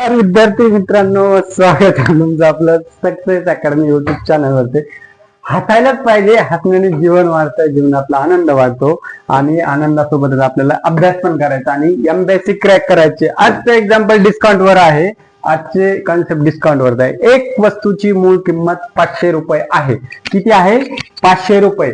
तर विद्यार्थी मित्रांनो स्वागत आहे तुमचं आपलं सक्सेस अकॅडमी युट्यूब चॅनल वरती. हसायलाच पाहिजे हसण्याने जीवन वाढतं जीवनातला आनंद वाढतो आणि आनंदासोबतच आपल्याला अभ्यास पण करायचा आणि एमबीएससी क्रॅक करायचे. आजचं एक्झाम्पल डिस्काउंट वर आहे. आजचे कॉन्सेप्ट डिस्काउंट वर आहे. एक वस्तूची मूळ किंमत पाचशे रुपये आहे. किती आहे? पाचशे रुपये.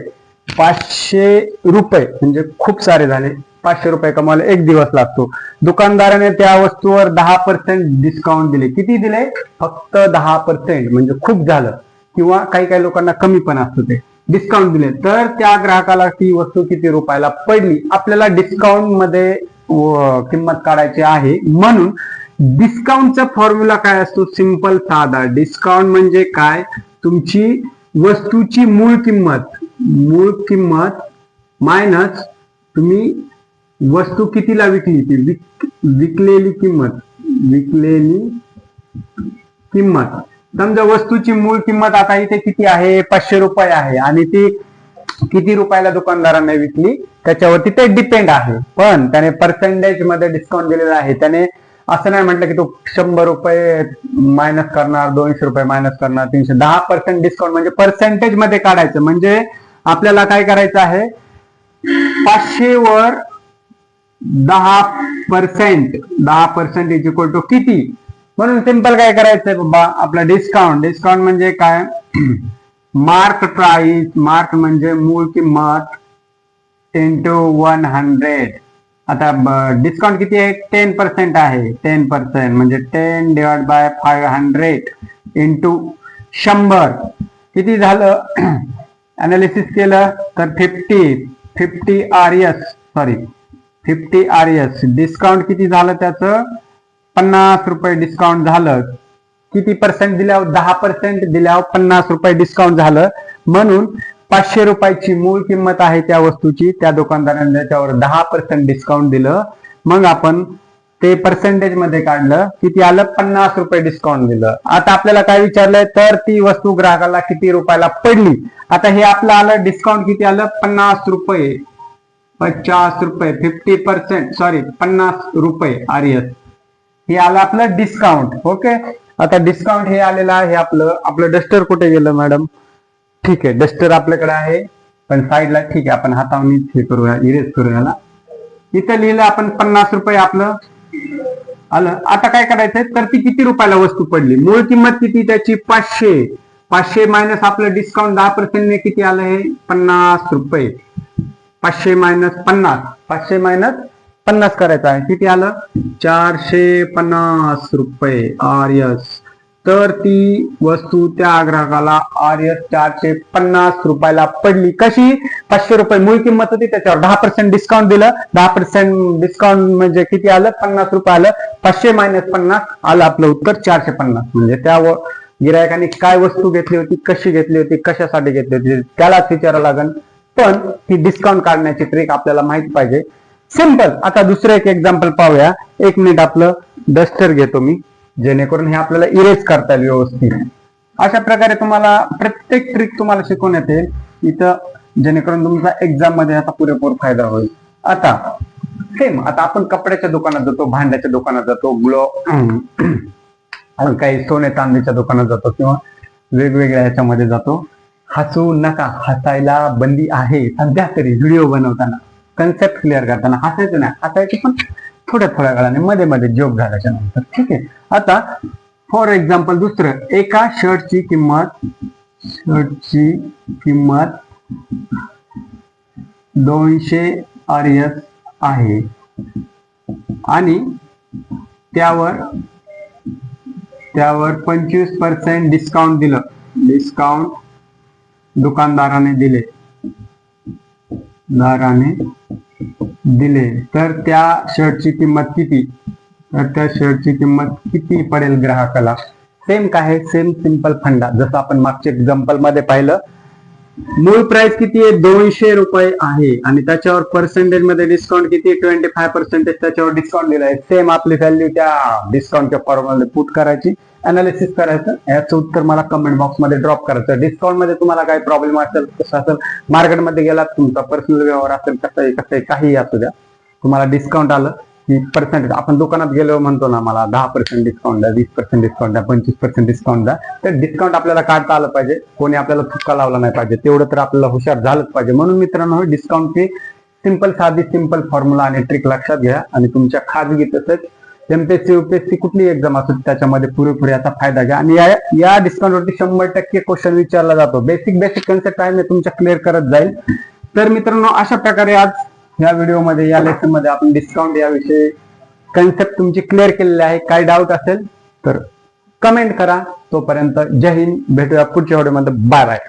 पाचशे रुपये म्हणजे खूप सारे झाले. पाचशे रुपये कमावले एक दिवस लागतो. दुकानदाराने त्या वस्तूवर दहा पर्सेंट डिस्काउंट दिले. किती दिले? फक्त दहा पर्सेंट म्हणजे खूप झालं. किंवा काही काही लोकांना कमी पण असतं ते. डिस्काउंट दिले. तर त्या ग्राहकाला ती वस्तू किती रुपयाला पडली? आपल्याला डिस्काउंटमध्ये किंमत काढायची आहे. म्हणून डिस्काउंटचा फॉर्म्युला काय असतो? सिंपल साधा. डिस्काउंट म्हणजे काय? तुमची वस्तूची मूळ किंमत. मूळ किंमत मायनस तुम्ही वस्तू कितीला विकली ती? विक विकलेली किंमत विकलेली किंमत. समजा वस्तूची मूळ किंमत आता इथे किती आहे? पाचशे रुपये आहे. आणि ती किती रुपयाला दुकानदारांनी विकली? त्याच्यावरती ते डिपेंड आहे. पण त्याने पर्सेंटेजमध्ये डिस्काउंट दिलेला आहे. त्याने असं नाही म्हटलं की तो शंभर रुपये मायनस करणार दोनशे रुपये मायनस करणार तीनशे. दहा पर्सेंट डिस्काउंट म्हणजे पर्सेंटेजमध्ये काढायचं. म्हणजे आपल्याला काय करायचं आहे? पाचशे वर दहा पर्सेंट दहा पर्सेंट इज इक्वल टू किती? म्हणून सिंपल काय करायचंय बाबा आपला डिस्काउंट डिस्काउंट म्हणजे काय? मार्क प्राइस मार्क म्हणजे मूळ किंमत टेन टू वन हंड्रेड आता डिस्काउंट किती आहे? टेन पर्सेंट आहे. टेन पर्सेंट म्हणजे ten divide by five hundred into शंभर. किती झालं? अनालिसिस केलं तर fifty fifty R S sorry fifty R S discount किती झालं त्याचं? पन्नास रुपये डिस्काउंट झालं. किती पर्सेंट दिल्यावर? दहा पर्सेंट दिल्यावर पन्नास रुपये डिस्काउंट झालं. म्हणून पाचशे रुपयाची मूळ किंमत आहे त्या वस्तूची. त्या दुकानदाराने त्याच्यावर दहा पर्सेंट डिस्काउंट दिलं. मग आपण ते पर्सेंटेजमध्ये काढलं किती आलं पन्नास रुपये डिस्काउंट दिलं. आता आपल्याला काय विचारलंय? तर ती वस्तू ग्राहकाला किती रुपयाला पडली? आता हे आपलं आलं डिस्काउंट किती आलं? पन्नास रुपये. पचास रुपये. फिफ्टी पर्सेंट सॉरी पन्नास रुपये आर्यस हे आलं आपलं डिस्काउंट ओके आता डिस्काउंट हे आलेलं आहे आपलं. आपलं डस्टर कुठे गेलं मॅडम ठीक आहे डस्टर आपल्याकडे आहे. पण साईडला ठीक आहे आपण हातावनी हे करूया इरेज करूया इथं लिहिलं आपण पन्नास रुपये आपलं. आलं. आता काय करायचंय? तर ती किती रुपयाला वस्तू पडली? मूळ किंमत किती? त्याची पाचशे. पाचशे मायनस आपलं डिस्काउंट दहा पर्सेंटने किती आलं हे? पन्नास रुपये. पाचशे मायनस पन्नास. पाचशे मायनस पन्नास करायचं आहे. किती आलं? चारशे पन्नास रुपये. R S. तर ती वस्तू त्या ग्राहकाला आर एस चारशे पन्नास रुपयाला पडली. कशी? पाचशे रुपये मूळ किंमत होती त्याच्यावर दहा पर्सेंट डिस्काउंट दिलं. दहा पर्सेंट डिस्काउंट म्हणजे किती आलं? पन्नास रुपये आलं. पाचशे मायनस पन्नास आलं आपलं उत्तर चारशे पन्नास. म्हणजे त्या गिरायकाने काय वस्तू घेतली होती कशी घेतली होती कशासाठी घेतली होती त्यालाच विचारावं लागेल. पण ही डिस्काउंट काढण्याची ट्रिक आपल्याला माहीत पाहिजे. सिंपल आता दुसरं एक एक्झाम्पल पाहूया. एक मिनिट आपलं डस्टर घेतो मी. जेणेकरून हे आपल्याला इरेज करता येईल व्यवस्थित. अशा प्रकारे तुम्हाला प्रत्येक ट्रिक तुम्हाला शिकवण्यात येते. इथं जेणेकरून तुमचा एक्झाममध्ये याचा पुरेपूर फायदा होईल. आता सेम आता आपण कपड्याच्या दुकानात जातो भांड्याच्या दुकानात जातो ग्लो आपण काही सोने चांदीच्या दुकानात जातो किंवा वेगवेगळ्या ह्याच्यामध्ये जातो. हसू नका हसायला बंदी आहे. सध्या तरी व्हिडिओ बनवताना कन्सेप्ट क्लिअर करताना हसायचं नाही हसायचं पण थोड्या थोड्या वेळाने मध्ये मध्ये जोक झाल्याच्यानंतर. ठीक आहे? आता फॉर एक्झाम्पल दुसरं एका शर्टची किंमत शर्टची किंमत दोनशे आर एस आहे. आणि त्यावर त्यावर पंचवीस पर्सेंट डिस्काउंट दिलं. डिस्काउंट दुकानदाराने दिले. दाराने दिले. तर त्या शर्टची किंमत किती? तर त्या शर्टची किंमत किती पडेल ग्राहकाला? सेम काय सेम सिंपल फंडा. जसं आपण मागच्या एक्झाम्पलमध्ये पाहिलं मूळ प्राइस किती आहे? दोनशे रुपये आहे. आणि त्याच्यावर पर्सेंटेजमध्ये डिस्काउंट किती ट्वेंटी फाय पर्सेंटेज त्याच्यावर डिस्काउंट दिलाय सेम आपली व्हॅल्यू त्या डिस्काउंटच्या फॉर्मला पुट करायची. अनालिसिस करायचं. याचं उत्तर मला कमेंट बॉक्समध्ये ड्रॉप करायचं. डिस्काउंटमध्ये तुम्हाला काही प्रॉब्लेम असेल कसं असेल मार्केटमध्ये गेलात तुमचा पर्सनल व्यवहार असेल कसं कसं काही असू द्या तुम्हाला डिस्काउंट आलं. की पर्सेंटेज आपण दुकानात गेलो म्हणतो ना मला दहा पर्सेंट डिस्काउंट द्या वीस पर्सेंट डिस्काउंट द्या पंचवीस पर्सेंट डिस्काउंट द्या. तर डिस्काउंट आपल्याला काढता आलं पाहिजे. कोणी आपल्याला थुक्का लावला नाही पाहिजे. तेवढं तर आपल्याला हुशार झालंच पाहिजे. म्हणून मित्रांनो डिस्काउंटची सिंपल साधी सिंपल फॉर्म्युला आणि ट्रिक लक्षात घ्या. आणि तुमच्या खाजगी तसंच एमपीएससी युपीएससी कुठली एक्झाम असो त्याच्यामध्ये पुरेपुरे याचा फायदा घ्या. आणि या या डिस्काउंट वरती शंभर टक्के क्वेश्चन विचारला जातो. बेसिक बेसिक कन्सेप्ट आहे मी तुमच्या क्लिअर करत जाईल. तर मित्रांनो अशा प्रकारे आज या व्हिडिओमध्ये या लेसनमध्ये आपण डिस्काउंट याविषयी कन्सेप्ट तुमची क्लिअर केलेली आहे. काय डाऊट असेल तर कमेंट करा. तोपर्यंत जय हिंद. भेटूया पुढच्या व्हिडिओमध्ये बाय बाय